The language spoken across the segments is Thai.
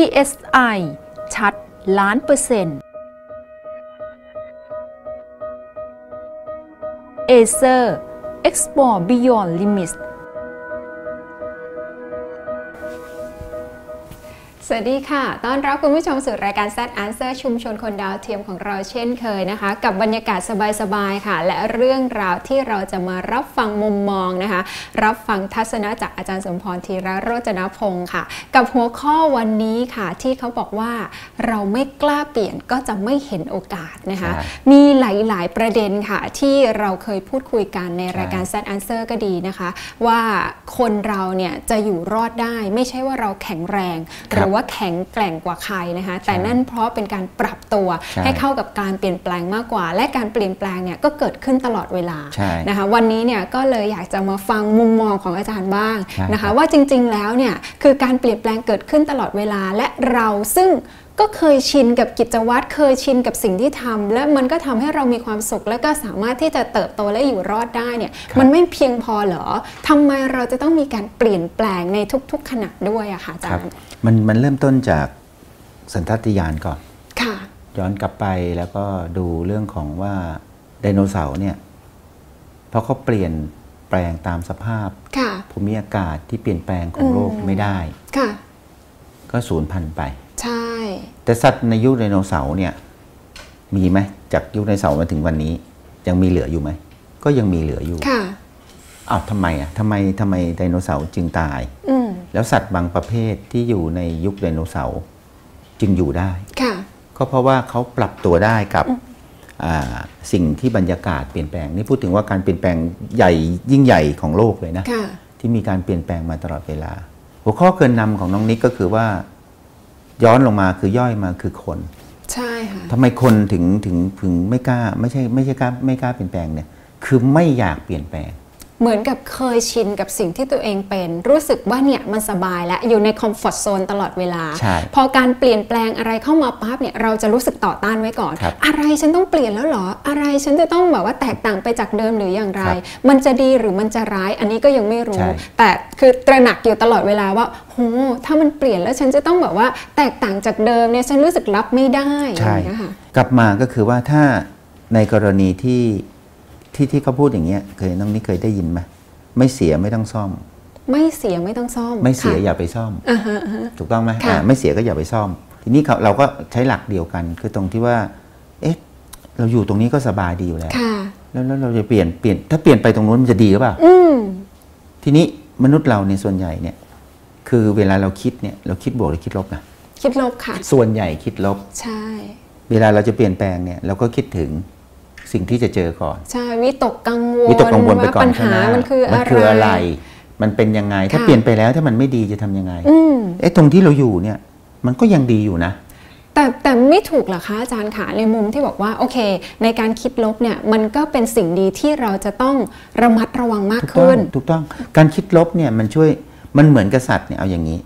PSI ชัดล้านเปอร์เซ็นต์ Acer Explore Beyond Limits วัสดีค่ะ ต้อนรับคุณผู้ชมสู่รายการ Z Answer ชุมชนคนดาวเทียมของเราเช่นเคยนะคะ กับบรรยากาศสบายๆค่ะ และเรื่องราวที่เราจะมารับฟังมุมมองนะคะ รับฟังทัศนะจากอาจารย์สมพรธีระโรจนพงศ์ค่ะ กับหัวข้อวันนี้ค่ะ ที่เขาบอกว่าเราไม่กล้าเปลี่ยนก็จะไม่เห็นโอกาสนะคะใช่มีหลายๆประเด็นค่ะ ที่เราเคยพูดคุยกันในรายการ Z Answer ก็ดีนะคะ ว่าคนเราเนี่ยจะอยู่รอดได้ไม่ใช่ว่าเราแข็งแรงหรือว่าแข็งแกร่งกว่าใครนะคะแต่นั่นเพราะเป็นการปรับตัวใช่ให้เข้ากับการเปลี่ยนแปลงมากกว่า และการเปลี่ยนแปลงเนี่ยก็เกิดขึ้นตลอดเวลาใช่นะคะวันนี้เนี่ยก็เลยอยากจะมาฟังมุมมองของอาจารย์บ้างใช่นะครัคะบว่าจริง ๆ แล้วเนี่ยคือการเปลี่ยนแปลงเกิดขึ้นตลอดเวลาและเราซึ่งก็เคยชินกับกิจวัตรเคยชินกับสิ่งที่ทำและมันก็ทำให้เรามีความสุข และก็สามารถที่จะเติบโตและอยู่รอดได้เนี่ยครับมันไม่เพียงพอเหรอทำไมเราจะต้องมีการเปลี่ยนแปลงในทุก ๆ ขณะด้วยอะค่ะอาจาครับรย์มันมันเริ่มต้นจากสัญชาตญาณก่อนค่ะ ย้อนกลับไปแล้วก็ดูเรื่องของว่าไดโนเสาร์เนี่ยเพราะเขาเปลี่ยนแปลงตามสภาพค่ะภูมิอากาศที่เปลี่ยนแปลงของโลกอืมไม่ได้ค่ะก็สูญพันธุ์ไปใช่ แต่สัตว์ในยุคไดโนเสาร์เนี่ยมีไหมจากยุคไดโนเสาร์มาถึงวันนี้ ยังมีเหลืออยู่ไหมก็ยังมีเหลืออยู่ค่ะอ้าวทำไมอะทำไมทำไมไดโนเสาร์จึงตายอืมแล้วสัตว์บางประเภทที่อยู่ในยุคไดโนเสาร์จึงอยู่ได้ค่ะก็เพราะว่าเขาปรับตัวได้กับอ่าสิ่งที่บรรยากาศเปลี่ยนแปลงนี่พูดถึงว่าการเปลี่ยนแปลงใหญ่ยิ่งใหญ่ของโลกเลยนะค่ะที่มีการเปลี่ยนแปลงมาตลอดเวลา หัวข้อเกินนำของน้องนิกก็คือว่า ย้อนลงมาคือย่อยมาคือคน ใช่ค่ะทำไมคนถึงถึงถึงไม่กล้า ไม่ใช่ไม่ใช่กล้าไม่กล้าเปลี่ยนแปลงเนี่ย คือไม่อยากเปลี่ยนแปลง เหมือนกับเคยชินกับสิ่งที่ตัวเองเป็น รู้สึกว่าเนี่ยมันสบายและอยู่ในคอมฟอร์ทโซนตลอดเวลาใช่พอการเปลี่ยนแปลงอะไรเข้ามาปั๊บเนี่ยเราจะรู้สึกต่อต้านไว้ก่อนครับอะไรฉันต้องเปลี่ยนแล้วเหรอ อะไรฉันจะต้องแบบว่าแตกต่างไปจากเดิมหรืออย่างไรครับมันจะดีหรือมันจะร้าย อันนี้ก็ยังไม่รู้ใช่แต่คือตระหนักอยู่ตลอดเวลาว่าโหถ้ามันเปลี่ยนแล้วฉันจะต้องแบบว่าแตกต่างจากเดิมเนี่ยฉันรู้สึกรับไม่ได้อใช่ย่างเงี้ยค่ะกลับมาก็คือว่าถ้าในกรณีที่ ที่ที่เขาพูดอย่างเงี้ยเคยน้องนิกเคยได้ยินไหมไม่เสียไม่ต้องซ่อม ไม่เสียไม่ต้องซ่อม ไม่เสียค่ะอย่าไปซ่อมอ่าฮะอ่าฮะถูกต้องไหมค่ะอ่าไม่เสียก็อย่าไปซ่อม ทีนี้เขาเราก็ใช้หลักเดียวกัน คือตรงที่ว่า เอ๊ะ เราอยู่ตรงนี้ก็สบายดีอยู่แล้วค่ะแล้วแล้วเราจะเปลี่ยนเปลี่ยนถ้าเปลี่ยนไปตรงนู้นมันจะดีหรือเปล่าอืมทีนี้มนุษย์เราเนี่ยส่วนใหญ่เนี่ย คือเวลาเราคิดเนี่ยเราคิดบวกหรือคิดลบนะคิดลบค่ะ ส่วนใหญ่คิดลบ ใช่ เวลาเราจะเปลี่ยนแปลงเนี่ยเราก็คิดถึง สิ่งที่จะเจอก่อน ใช่ วิตกกังวลวิตกกังวลไปก่อนว่าปัญใช่ไหหามมันคือมัอะไรคืออะไร มันเป็นยังไง ถ้าค่ะเปลี่ยนไปแล้วถ้ามันไม่ดีจะทำยังไงอืมเอ๊ะตรงที่เราอยู่เนี่ย มันก็ยังดีอยู่นะแต่แต่ไม่ถูกเหรอคะอาจารย์คะในมุมที่บอกว่าโอเค ในการคิดลบเนี่ยมันก็เป็นสิ่งดีที่เราจะต้องระมัดระวังมากถูกต้อขึ้งนถูกต้องการคิดลบเนี่ยมันช่วยมันเหมือนกับสัตว์เนี่ยเอาอย่างนี้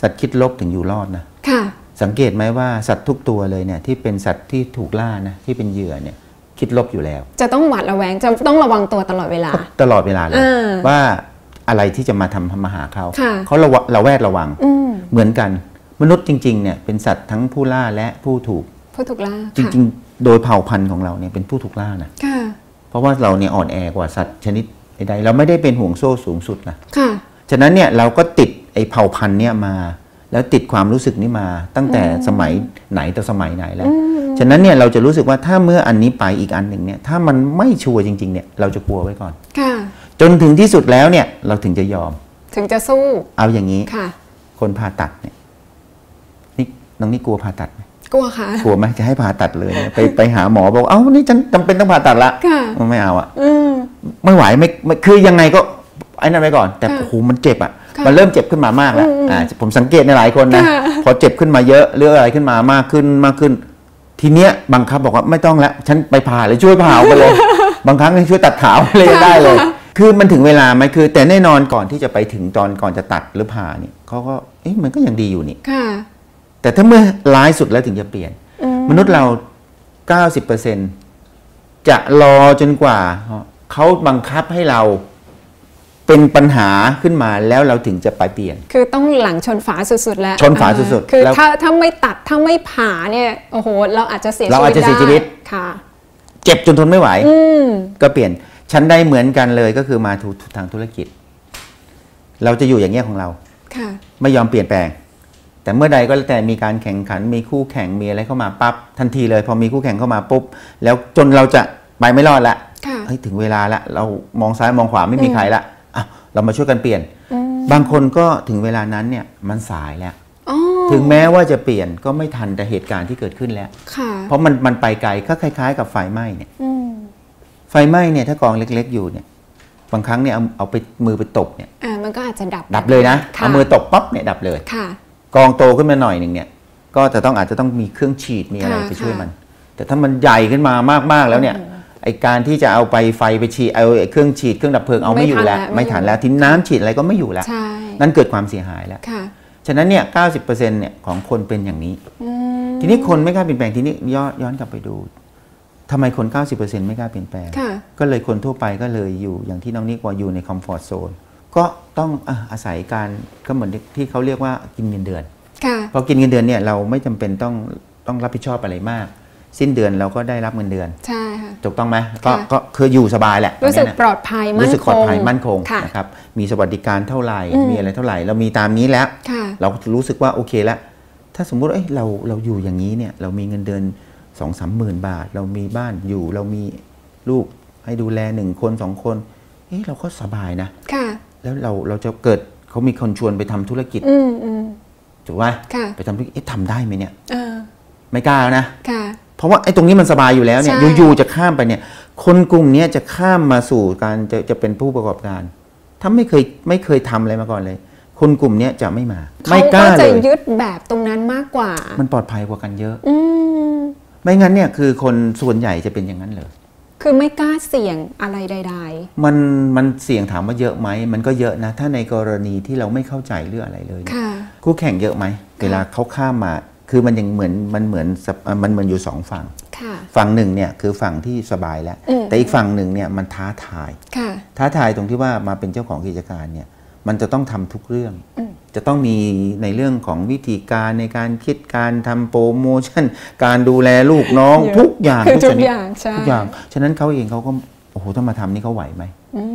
สัตว์คิดลบถึงอยู่รอดนะค่ะ สังเกตไหมว่าสัตว์ทุกตัวเลยเนี่ยที่เป็นสัตว์ที่ถูกล่านะที่เป็นเหยื่อเนี่ย คิดลบอยู่แล้ว จะต้องหวาดระแวงจะต้องระวังตัวตลอดเวลา ตลอดเวลาเลยอ่าว่าอะไรที่จะมาทำทำมาหาเขาค่ะเขาระวะระแวดระวังอืมเหมือนกัน มนุษย์จริง ๆเนี่ยเป็นสัตว์ทั้งผู้ล่าและผู้ถูกผู้ถูกล่าจริง ๆ โดยเผ่าพันธุ์ของเราเนี่ยเป็นผู้ถูกล่านะค่ะเพราะว่าเราเนี่ยอ่อนแอกว่าสัตว์ชนิดใดๆเราไม่ได้เป็นห่วงโซ่สูงสุดนะค่ะฉะนั้นเนี่ยเราก็ติดไอ้เผ่าพันธุ์เนี่ยมา แล้วติดความรู้สึกนี้มาตั้งแต่สมัยไหนต่อสมัยไหนแล้ว ฉะนั้นเนี่ยเราจะรู้สึกว่าถ้าเมื่ออันนี้ไปอีกอันหนึ่งเนี่ยถ้ามันไม่ชัวร์จริงๆเนี่ยเราจะกลัวไว้ก่อนค่ะจนถึงที่สุดแล้วเนี่ยเราถึงจะยอม ถึงจะสู้ เอาอย่างนี้ค่ะ คนผ่าตัดเนี่ยนี่น้องนี่กลัวผ่าตัดไหมกลัวค่ะกลัวไหมจะให้ผ่าตัดเลยเนี่ยไปไปหาหมอบอกเอ้านี่ฉันจำเป็นต้องผ่าตัดละค่ะไม่เอาอะอืมไม่ไหวไม่ไม่คือยังไงก็ไอ้นั่นไว้ก่อน แต่ค่ะโอ้โหมันเจ็บอะค่ะ มันเริ่มเจ็บขึ้นมามากแล้วอืมอ่าผมสังเกตในหลายคนนะค่ะพอเจ็บขึ้นมาเยอะเรื่องอะไรขึ้นมามากขึ้นมากขึ้น ทีเนี้ยบังคับบอกว่าไม่ต้องแล้วฉันไปผ่าเลยช่วยผ่าออกไปเลย บางครั้งช่วยตัดขาวเลยงได้เลย คือมันถึงเวลาไหมคือ แต่แน่นอนก่อนที่จะไปถึงตอนก่อนจะตัดหรือผ่าเนี่ยเขาก็เอ๊ะมันก็ยังดีอยู่นี่ค่ะแต่ถ้าเมื่อร้ายสุดแล้วถึงจะเปลี่ยนอืมมนุษย์เรา90%จะรอจนกว่าเขาบังคับให้เรา เเป็นปัญหาขึ้นมาแล้วเราถึงจะไปเปลี่ยน คือต้องหลังชนฝาสุดๆแล้วชนฝาสุดๆคือแล้วถ้าถ้าไม่ตัดถ้าไม่ผ่าเนี่ยโอ้โหเราอาจจะเสียเราอาจจะเสียชีวิตได้ค่ะ เจ็บจนทนไม่ไหวอืมก็เปลี่ยนฉันได้เหมือนกันเลยก็คือมาถูทางธุรกิจ เราจะอยู่อย่างเงี้ยของเราค่ะ ไม่ยอมเปลี่ยนแปลง แต่เมื่อใดก็แล้วแต่มีการแข่งขัน มีคู่แข่งมีอะไรเข้ามาปั๊บทันทีเลย พอมีคู่แข่งเข้ามาปุ๊บ แล้วจนเราจะไปไม่รอดละค่ะเฮ้ยถึงเวลาละเรามองซ้ายมองขวาไม่มีใครละอะ เรามาช่วยกันเปลี่ยน บางคนก็ถึงเวลานั้นเนี่ยมันสายแล้วอ๋อถึงแม้ว่าจะเปลี่ยนก็ไม่ทันแต่เหตุการณ์ที่เกิดขึ้นแล้วค่ะเพราะมันมันไปไกลก็คล้าย ๆ กับไฟไหม้เนี่ยอืมไฟไหม้เนี่ยถ้ากองเล็ก ๆ อยู่เนี่ย บางครั้งเนี่ยเอาเอาไปมือไปตบเนี่ยอ่ามันก็อาจจะดับดับเลยนะค่เอามือตบปั๊บเนี่ยดับเลยค่ะ กองโตขึ้นมาหน่อยหนึ่งเนี่ย ก็จะต้องอาจจะต้องมีเครื่องฉีดมีอะไรค่ะไปช่วยค่ะมัน แต่ถ้ามันใหญ่ขึ้นมามากๆแล้วเนี่ย ไอการที่จะเอาไปไฟไปฉีดเอาไอ้เครื่องฉีดเครื่องดับเพลิงเอาไม่อยู่แล้ว ไม่ไม่ทัทันนแล้แล้ววทิ้งน้ำฉีดอะไรก็ไม่อยู่แล้วใช่นั่นเกิดความเสียหายแล้วค่ะฉะนั้นเนี่ย90%เนี่ยของคนเป็นอย่างนี้อืมทีนี้คนไม่กล้าเปลี่ยนแปลงทีนี้ย้อนย้อนกลับไปดูทำไมคน 90%ไม่กล้าเปลี่ยนแปลงค่ะก็เลยคนทั่วไปก็เลยอยู่อย่างที่น้องนิกว่าอยู่ในคอมฟอร์ทโซน ก็ต้องอะอาศัยการก็เหมือนที่เขาเรียกว่ากินเงินเดือนค่ะพอกินเงินเดือนเนี่ยเราไม่จำเป็นต้องต้องรับผิดชอบอะไรมาก สิ้นเดือนเราก็ได้รับเงินเดือน ใช่ค่ะ ถูกต้องไหมก็ค่ะก็คืออยู่สบายแหละรู้สึกตอนเนี้ยนะปลอดภัยมั่นคงรู้สึกปลอดภัยมั่นคงค่ะนะครับมีสวัสดิการเท่าไหร่อืมมีอะไรเท่าไหร่ เรามีตามนี้แล้วค่ะเราก็รู้สึกว่าโอเคแล้ว ถ้าสมมุติเอ้ยเราเราอยู่อย่างนี้เนี่ยเรามีเงินเดือนสองสามหมื่นบาท เรามีบ้านอยู่เรามีลูกให้ดูแลหนึ่งคนสองคนเอ้ยเราก็สบายนะค่ะ แล้วเราเราจะเกิดเขามีคนชวนไปทำธุรกิจอืมอืมถูกไหมค่ะไปทำธุรกิจเอ๊ะทำได้ไหมเนี่ยเออไม่กล้าแล้วนะค่ะ เพราะว่าไอ้ตรงนี้มันสบายอยู่แล้วเนี่ยใช่ อยู่ๆจะข้ามไปเนี่ย คนกลุ่มเนี้ยจะข้ามมาสู่การจะจะเป็นผู้ประกอบการถ้าไม่เคยไม่เคยทำอะไรมาก่อนเลย คนกลุ่มเนี้ยจะไม่มา ไม่กล้าเขาเลจะยยึดแบบตรงนั้นมากกว่า มันปลอดภัยกว่ากันเยอะ อืม ไม่งั้นเนี่ยคือคนส่วนใหญ่จะเป็นอย่างนั้นเลย คือไม่กล้าเสี่ยงอะไรใด มันมันเสี่ยงถามว่าเยอะไหมมันก็เยอะนะ ถ้าในกรณีที่เราไม่เข้าใจเรื่องอะไรเลยๆ เนี่ยค่ะ คู่แข่งเยอะไหมเวลาเขาข้ามมา คือมันยังเหมือนมันเหมือนสับมันเหมือนอยู่สองฝั่งค่ะฝั่งหนึ่งเนี่ยคือฝั่งที่สบายแล้วอืมแต่อีกฝั่งหนึ่งเนี่ยมันท้าทายค่ะท้าทายตรงที่ว่ามาเป็นเจ้าของกิจการเนี่ยมันจะต้องทำทุกเรื่องอืมจะต้องมีในเรื่องของวิธีการในการคิดการทำโปรโมชั่น การดูแลลูกน้องเยอะทุกอย่างคือทุกชนิดอย่างใช่ทุกอย่าง ฉะนั้นเขาเองเขาก็โอ้โหถ้ามาทำนี่เขาไหวไหม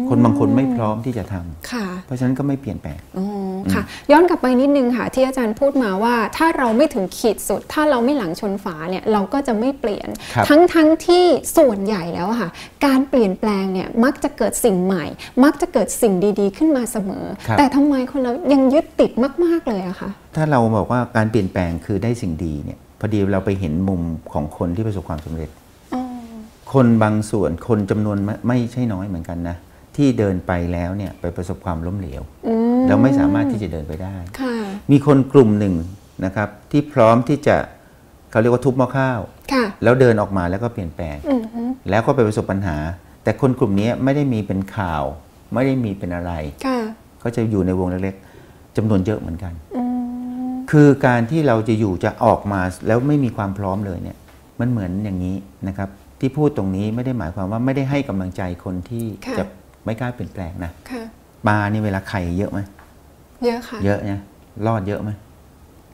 คนบางคนไม่พร้อมที่จะทำค่ะเพราะฉะนั้นก็ไม่เปลี่ยนแปลงอ๋อ ค่ะ ย้อนกลับไปนิดนึงค่ะที่อาจารย์พูดมาว่า ถ้าเราไม่ถึงขีดสุด ถ้าเราไม่หลังชนฝาเนี่ยเราก็จะไม่เปลี่ยนครับทั้งทั้งที่ส่วนใหญ่แล้วอะค่ะ การเปลี่ยนแปลงเนี่ยมักจะเกิดสิ่งใหม่ มักจะเกิดสิ่งดีๆ ขึ้นมาเสมอครับแต่ทำไมคนเรายังยึดติดมาก ๆเลยอะคะถ้าเราบอกว่าการเปลี่ยนแปลงคือได้สิ่งดีเนี่ยพอดีเราไปเห็นมุมของคนที่ประสบความสำเร็จคนบางส่วนคนจำนวนไม่ไม่ใช่น้อยเหมือนกันนะ ที่เดินไปแล้วเนี่ยไปประสบความล้มเหลวอืมแล้วไม่สามารถที่จะเดินไปได้ค่ะมีคนกลุ่มหนึ่งนะครับ ที่พร้อมที่จะเขาเรียกว่าทุบหม้อข้าวค่ะแล้วเดินออกมาแล้วก็เปลี่ยนแปลงอือฮึแล้วก็ไปประสบปัญหา แต่คนกลุ่มนี้ไม่ได้มีเป็นข่าว ไม่ได้มีเป็นอะไรค่ะก็จะอยู่ในวงเล็กๆจำนวนเยอะเหมือนกันอืมคือการที่เราจะอยู่จะออกมาแล้วไม่มีความพร้อมเลยเนี่ย มันเหมือนอย่างนี้นะครับ ที่พูดตรงนี้ไม่ได้หมายความว่าไม่ได้ให้กำลังใจคนที่ค่ะจะ ไม่กล้าเปลี่ยนแปลงนะค่ะปลานี่เวลาไข่เยอะไหมเยอะค่ะ เยอะนะรอดเยอะไหม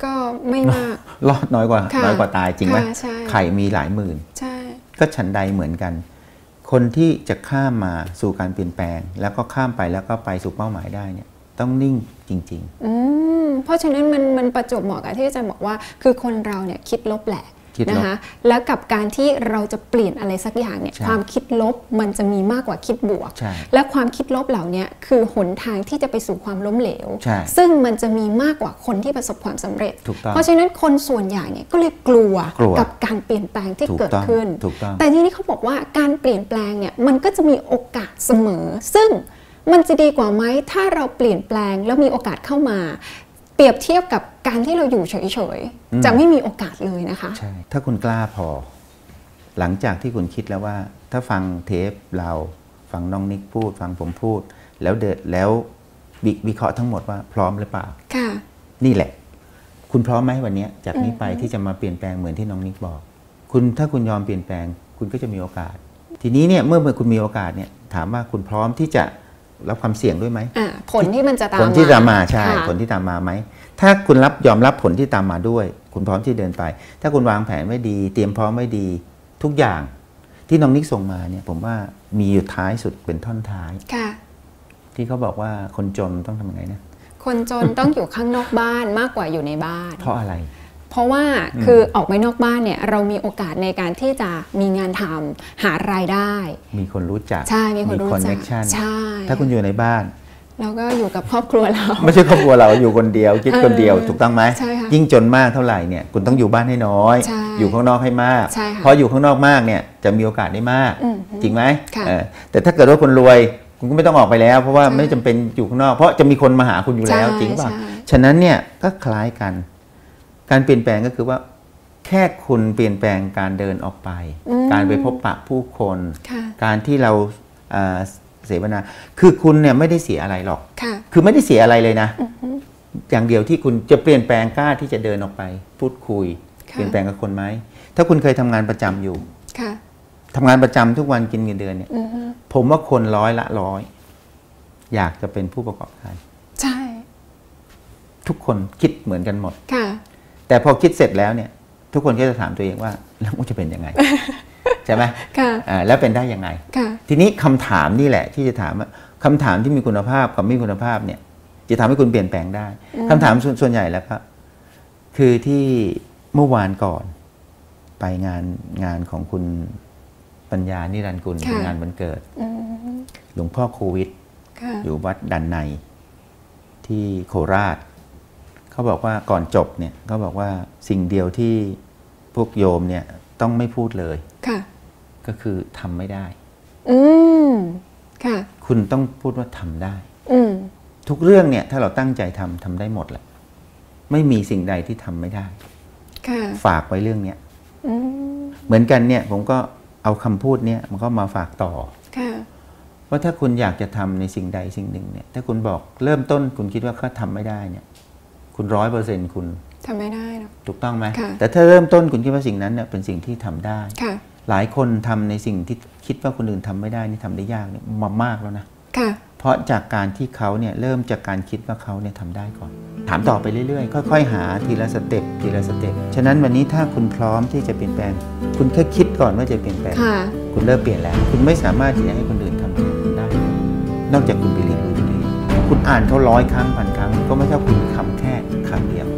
ก็ไม่มากรอดน้อยกว่าค่ะน้อยกว่าตายจริงไหมค่ะใช่ไข่มีหลายหมื่นใช่ก็ฉันใดเหมือนกัน คนที่จะข้ามมาสู่การเปลี่ยนแปลง แล้วก็ข้ามไปแล้วก็ไปสู่เป้าหมายได้เนี่ย ต้องนิ่งจริงอืมเพราะฉะนั้นมันมันประจวบเหมาะกับที่อาจารย์บอกว่า คือคนเราเนี่ยคิดลบแหละ คิดลบนะคะแล้วกับการที่เราจะเปลี่ยนอะไรสักอย่างเนี่ยใช่ความคิดลบมันจะมีมากกว่าคิดบวกใช่และความคิดลบเหล่านี้คือหนทางที่จะไปสู่ความล้มเหลวใช่ซึ่งมันจะมีมากกว่าคนที่ประสบความสำเร็จถูกต้องเพราะฉะนั้นคนส่วนใหญ่เนี่ยก็เลยกลัวกลัวกับการเปลี่ยนแปลงที่ถูกเกิดต้องขึ้นถูกต้องแต่ทีนี้เขาบอกว่าการเปลี่ยนแปลงเนี่ยมันก็จะมีโอกาสเสมอ ซึ่งมันจะดีกว่าไหมถ้าเราเปลี่ยนแปลงแล้วมีโอกาสเข้ามาเป รียบเทียบกับการที่เราอยู่เฉยๆ จะไม่มีโอกาสเลยนะคะๆใช่ ถ้าคุณกล้าพอ หลังจากที่คุณคิดแล้วว่า ถ้าฟังเทปเราฟังน้องนิกพูด ฟังผมพูด แล้วเดิดแล้ววิวิเคราะห์ทั้งหมดว่าพร้อมหรือเปล่า ค่ะ นี่แหละ คุณพร้อมไหมวันเนี้ยจากนี้ไปที่จะมาเปลี่ยนแปลงเหมือนที่น้องนิกบอก คุณถ้าคุณยอมเปลี่ยนแปลง คุณก็จะมีโอกาส ทีนี้เนี่ยเมื่อเมื่อคุณมีโอกาสเนี่ยถามว่าคุณพร้อมที่จะ รับความเสี่ยงด้วยไหมอ่าผลที่มันจะตามผลที่ตามมาใช่ค่ะผลที่ตามมาไหมถ้าคุณรับยอมรับผลที่ตามมาด้วย คุณพร้อมที่เดินไป ถ้าคุณวางแผนไม่ดี เตรียมพร้อมไม่ดีทุกอย่างที่น้องนิกส่งมาเนี่ยผมว่ามีอยู่ท้ายสุดเป็นท่อนท้ายค่ะ ที่เขาบอกว่าคนจนต้องทำยังไงนะคนจนต้องอยู่ข้างนอกบ้านมากกว่าอยู่ในบ้าน เพราะอะไร เพราะว่าคือออกไปนอกบ้านเนี่ยเรามีโอกาสในการที่จะมีงานทำหารายได้ มีคนรู้จักใช่มีคนรู้คอนจัเนกคชั่นใช่ถ้าคุณอยู่ในบ้านเราก็อยู่กับครอบครัวเรา ไม่ใช่ครอบครัวเราอยู่คนเดียวคิดคนเดียวเออถูกต้องไหมใช่ค่ะยิ่งจนมากเท่าไหร่เนี่ยคุณต้องอยู่บ้านให้น้อยใช่อยู่ข้างนอกให้มากใช่ค่ะเพราะอยู่ข้างนอกมากเนี่ยจะมีโอกาสได้มากอืมจริงไหมค่ะเออแต่ถ้าเกิดว่าคนรวยคุณก็ไม่ต้องออกไปแล้ว เพราะว่าใช่ไม่จำเป็นอยู่ข้างนอก เพราะจะมีคนมาหาคุณอยู่แล้วใช่จริงป่ะใช่ฉะนั้นเนี่ยก็คล้ายกัน การเปลี่ยนแปลงก็คือว่า แค่คุณเปลี่ยนแปลงการเดินออกไป การไปพบปะผู้คนค่ะการที่เราเอ่อเสวนา คือคุณเนี่ยไม่ได้เสียอะไรหรอกค่ะคือไม่ได้เสียอะไรเลยนะ อย่างเดียวที่คุณจะเปลี่ยนแปลงกล้าที่จะเดินออกไป พูดคุยค่ะเปลี่ยนแปลงกับคนไหม ถ้าคุณเคยทำงานประจำอยู่ค่ะทำงานประจำทุกวันกินเงินเดือนเนี่ยอือฮึผมว่าคนร้อยละร้อย อยากจะเป็นผู้ประกอบการ ใช่ ทุกคนคิดเหมือนกันหมด ค่ะ แต่พอคิดเสร็จแล้วเนี่ย ทุกคนก็จะถามตัวเองว่าแล้วมันจะเป็นยังไง ใช่ไหมค่ะอ่าแล้วเป็นได้ยังไงค่ะทีนี้คำถามนี่แหละ ที่จะถามว่าคำถามที่มีคุณภาพกับไม่มีคุณภาพเนี่ย จะทำให้คุณเปลี่ยนแปลงได้คำถามส่วนส่วนใหญ่แล้วครับคือที่เมื่อวานก่อน ไปงานงานของคุณปัญญานิรันดร์กุลค่ะเป็นงานวันเกิดอืมหลวงพ่อโควิดค่ะอยู่วัดดันในที่โคราช เขาบอกว่าก่อนจบเนี่ยเขาบอกว่าสิ่งเดียวที่พวกโยมเนี่ยต้องไม่พูดเลยค่ะ ก็คือทำไม่ได้ อืมค่ะ คุณต้องพูดว่าทำได้ อืมทุกเรื่องเนี่ยถ้าเราตั้งใจทำทำได้หมดแหละ ไม่มีสิ่งใดที่ทำไม่ได้ ค่ะ ฝากไว้เรื่องเนี้ยอืมเหมือนกันเนี่ยผมก็เอาคำพูดเนี่ยมันก็มาฝากต่อ ค่ะ ว่าถ้าคุณอยากจะทำในสิ่งใดสิ่งหนึ่งเนี่ย ถ้าคุณบอกเริ่มต้นคุณคิดว่าเขาทำไม่ได้เนี่ย คุณร้อยเปอร์เซ็นคุณทำไม่ได้หรอกถูกต้องไหมค่ะแต่ถ้าเริ่มต้นคุณคิดว่าสิ่งนั้นเนี่ยเป็นสิ่งที่ทำได้ค่ะหลายคนทำในสิ่งที่คิดว่าคนอื่นทำไม่ได้นี่ทำได้ยากเนี่ยมามากแล้วนะค่ะเพราะจากการที่เขาเนี่ยเริ่มจากการคิดว่าเขาเนี่ยทำได้ก่อน ถามต่อไปเรื่อยๆ ค่อยๆ หาทีละสเต็ปทีละสเต็ปฉะนั้นวันนี้ถ้าคุณพร้อมที่จะเปลี่ยนแปลง คุณแค่คิดก่อนว่าจะเปลี่ยนแปลงค่ะคุณเริ่มเปลี่ยนแล้ว คุณไม่สามารถที่จะให้คนอื่นทำแบบคุณได้ นอกจากคุณไปเรียนรู้ตัวเองคุณอ่านเขาร้อยครั้งพันครั้งก็ไม่เท่าคุณ ทำ